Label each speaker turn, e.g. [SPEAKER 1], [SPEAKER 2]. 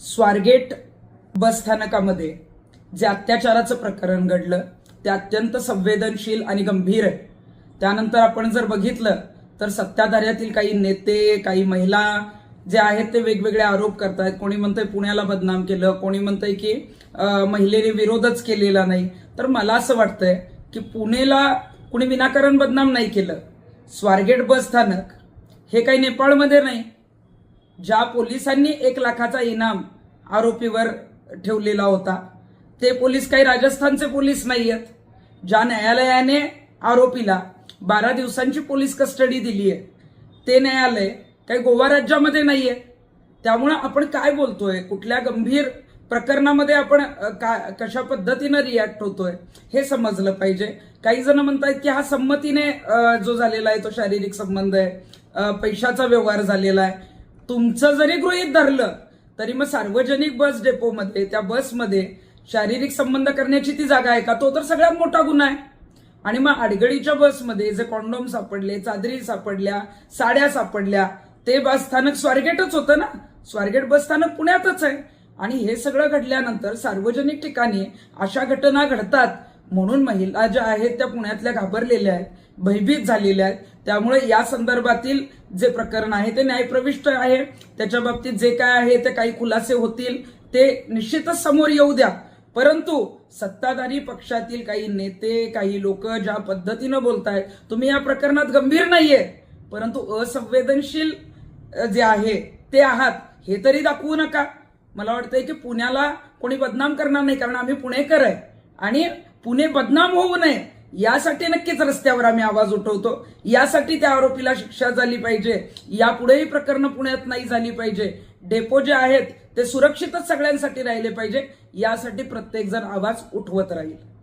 [SPEAKER 1] स्वारगेट बस स्थानकामध्ये जे अत्याचाराचं प्रकरण घडलं ते अत्यंत संवेदनशील आणि गंभीर आहे. त्यानंतर आपण जर बघितलं तर सत्ताधाऱ्यातील काही नेते काही महिला जे आहेत ते वेगवेगळे आरोप करतायत. कोणी म्हणतंय पुण्याला बदनाम केलं कोणी म्हणतंय की महिलेने विरोधच केलेला नाही. तर मला असं वाटतंय की पुणेला कुणी विनाकारण बदनाम नाही केलं. स्वारगेट बस स्थानक हे काही नेपाळमध्ये नाही ज्या पोलिसांनी एक लाखाचा इनाम आरोपीवर ठेवलेला होता ते पोलीस काही राजस्थानचे पोलीस नाही आहेत ज्या न्यायालयाने आरोपीला बारा दिवसांची पोलीस कस्टडी दिली आहे ते न्यायालय काही गोवा राज्यामध्ये नाहीये. त्यामुळे आपण काय बोलतोय? कुठल्या गंभीर प्रकरणामध्ये आपण का कशा पद्धतीनं रिॲक्ट होतोय? हे समजलं पाहिजे. काही जण म्हणतायत की हा संमतीने जो झालेला आहे तो शारीरिक संबंध आहे. पैशाचा व्यवहार झालेला आहे. तुमचं जरी गृहीत धरलं तरी मग सार्वजनिक बस डेपोमध्ये त्या बसमध्ये शारीरिक संबंध करण्याची ती जागा आहे का? तो तर सगळ्यात मोठा गुन्हा आहे. आणि मग आडगडीच्या बसमध्ये जे कॉन्डोम सापडले चादरी सापडल्या साड्या सापडल्या ते बस स्थानक स्वारगेटच होतं ना? स्वारगेट बस स्थानक पुण्यातच आहे. आणि हे सगळं घडल्यानंतर सार्वजनिक ठिकाणी अशा घटना घडतात म्हणून महिला ज्या आहेत त्या पुण्यातल्या घाबरलेल्या आहेत भयभीत झालेल्या आहेत. त्यामुळे या संदर्भातील जे प्रकरण आहे ते न्यायप्रविष्ट आहे. त्याच्या बाबतीत जे काय आहे ते काही खुलासे होतील ते निश्चितच समोर येऊ द्या. परंतु सत्ताधारी पक्षातील काही नेते काही लोक ज्या पद्धतीनं बोलतायत तुम्ही या प्रकरणात गंभीर नाहीये. परंतु असंवेदनशील जे आहे ते आहात हे तरी दाखवू नका. मला वाटतंय की पुण्याला कोणी बदनाम करणार नाही कारण आम्ही पुणेकर आहे. आणि पुणे बदनाम होऊ नये. यासाठी नक्कीच रस्त्यावर आम्ही आवाज उठवतो. यासाठी त्या आरोपीला शिक्षा झाली पाहिजे. यापुढेही प्रकरणं पुण्यात नाही झाली पाहिजे. डेपो जे आहेत ते सुरक्षितच सगळ्यांसाठी राहिले पाहिजे. यासाठी प्रत्येकजण आवाज उठवत राहील.